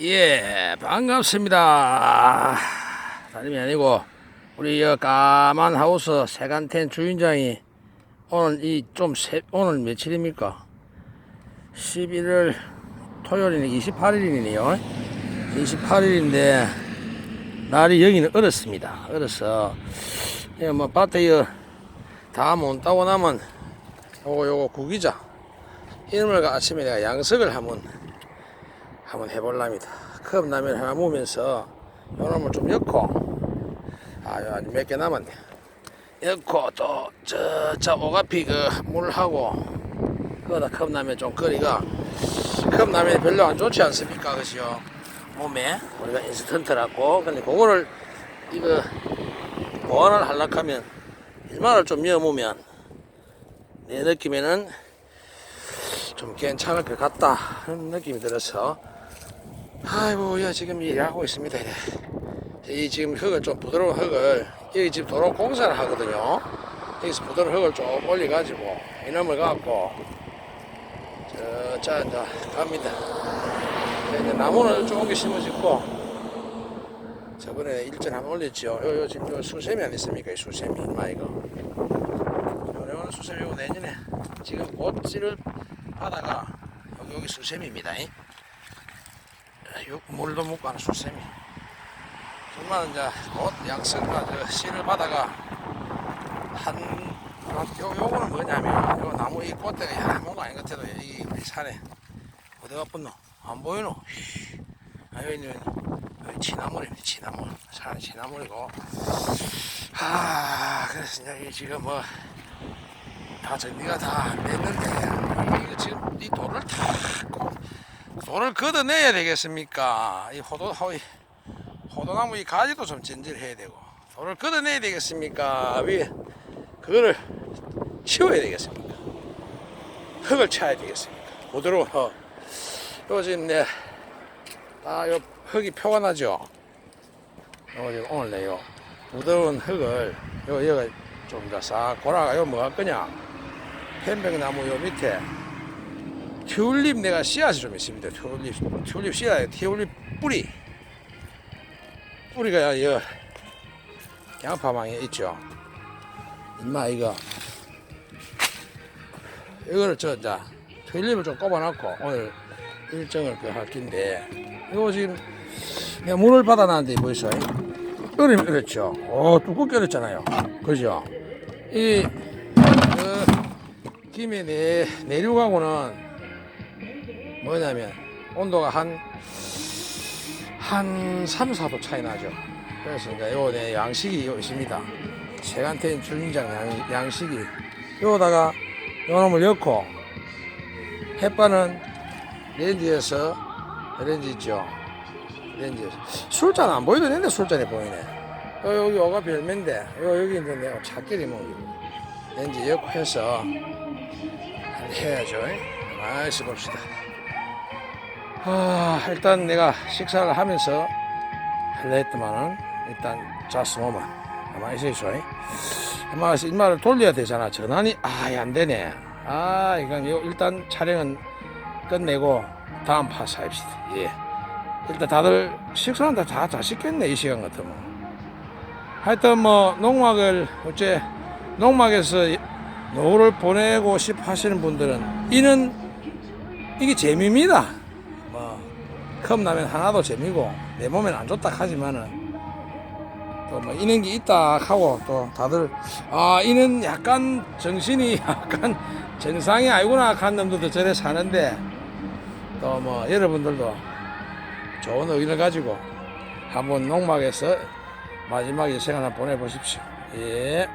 예, 반갑습니다. 다름이 아니고 우리 여 까만 하우스 세간텐 주인장이 오늘 이좀 오늘 며칠입니까? 11월 토요일이네 28일이네요. 28일인데 날이 여기는 얼었습니다. 얼어서 예, 뭐 밭에 다못 따고 나면 요거 요거 구기자 이놈을 아침에 내가 양석을 한번 한번 해볼랍니다. 컵라면 하나 모으면서 요놈을 좀 엮고 아, 요 아직 몇 개 남았네. 엮고 또 저저 오가피 그 물하고 그거다 컵라면 좀 끓이가 컵라면이 별로 안 좋지 않습니까, 그죠? 몸에 우리가 인스턴트라고 근데 그거를 이거 보완을 하려고 하면 일만을 좀 넣어보면 내 느낌에는 좀 괜찮을 것 같다 하는 느낌이 들어서 아이고 야 지금 일하고 있습니다. 이 지금 흙을 좀 부드러운 흙을 여기 지금 도로 공사를 하거든요. 여기서 부드러운 흙을 좀 올려 가지고 이놈을 갖고 저자 이제 갑니다. 이제 나무는 조금 게 심어짓고 저번에 일전 한번 올렸죠. 요, 요 지금 요 수세미 안 있습니까? 이 수세미 얼마 이거. 요런 수세미 요 내년에 지금 꽃질을 하다가 여기, 여기 수세미입니다. 이. 요 물도 못 가는 수세미. 정말 이제 꽃 양성과 저 씨를 받아가 한 요, 요거는 뭐냐면 요 나무 이 꽃대가 야무거 아닌 것 같아도 이 우리 산에 어디가 뿐노? 안 보이노? 아 여기 있는 여기 치나물입니다 치나물. 산에 치나물이고. 아 그래서 이제 이 지금 뭐다 정리가 다 됐는데 이거 지금 이 돌을 다 꼭, 돌을 걷어내야 되겠습니까? 이 호도 호이 호도나무 이 가지도 좀 전질해야 되고 돌을 걷어내야 되겠습니까? 위에 그거를 치워야 되겠습니까? 흙을 쳐야 되겠습니까? 부드러운 흙. 요 지금 내, 아, 요 흙이 표가 나죠? 요 지금 오늘 내요. 부드러운 흙을, 요, 여기 좀 이제 싹 골아가, 요 뭐할 거냐? 편백나무 요 밑에 튤립 내가 씨앗이 좀 있습니다. 튤립, 튤립 씨앗, 튤립 뿌리. 뿌리가 여 양파망에 있죠. 임마 이거 이거를 저 이제 튤립을 좀 꼽아놓고 오늘 일정을 그할 긴데 이거 지금 내가 물을 받아놨는데 보이소? 얼음이 얼었죠. 오 두껍게 얼었잖아요. 그죠? 이 그, 김에 내 내륙하고는 뭐냐면 온도가 한 한 3, 4도 차이 나죠. 그래서 이제 요내 양식이 요 있습니다. 세간테인 주인장 양, 양식이 요다가 요놈을 넣고 햇반은 렌즈에서 렌즈 있죠. 렌즈에서 술잔 안 보이도 되는데 술잔이 보이네. 요, 여기 오가 별면데 요 여기 있는 내가 찾길이 뭐 렌즈 넣고 해서 해야죠. 맛있어 봅시다. 아, 일단 내가 식사를 하면서 할래 했더만은 일단 자스모만. 가만히 있어있어 엄마가 인마를 돌려야 되잖아. 전환이 아예 안 되네. 아 이건 요 일단 촬영은 끝내고 다음 파스 합시다. 예. 일단 다들 식사는 다, 다, 다 시켰네 이 시간 같으면. 하여튼 뭐 농막을 어째 농막에서 노후를 보내고 싶어 하시는 분들은 이는 이게 재미입니다. 뭐 컵라면 하나도 재미고 내 몸엔 안 좋다 하지만은 또 뭐 이런 게 있다 하고 또 다들 아 이는 약간 정신이 약간 정상이 아니구나 한 놈들도 저래 사는데 또 뭐 여러분들도 좋은 의견을 가지고 한번 농막에서 마지막에 시간 을 보내보십시오. 예.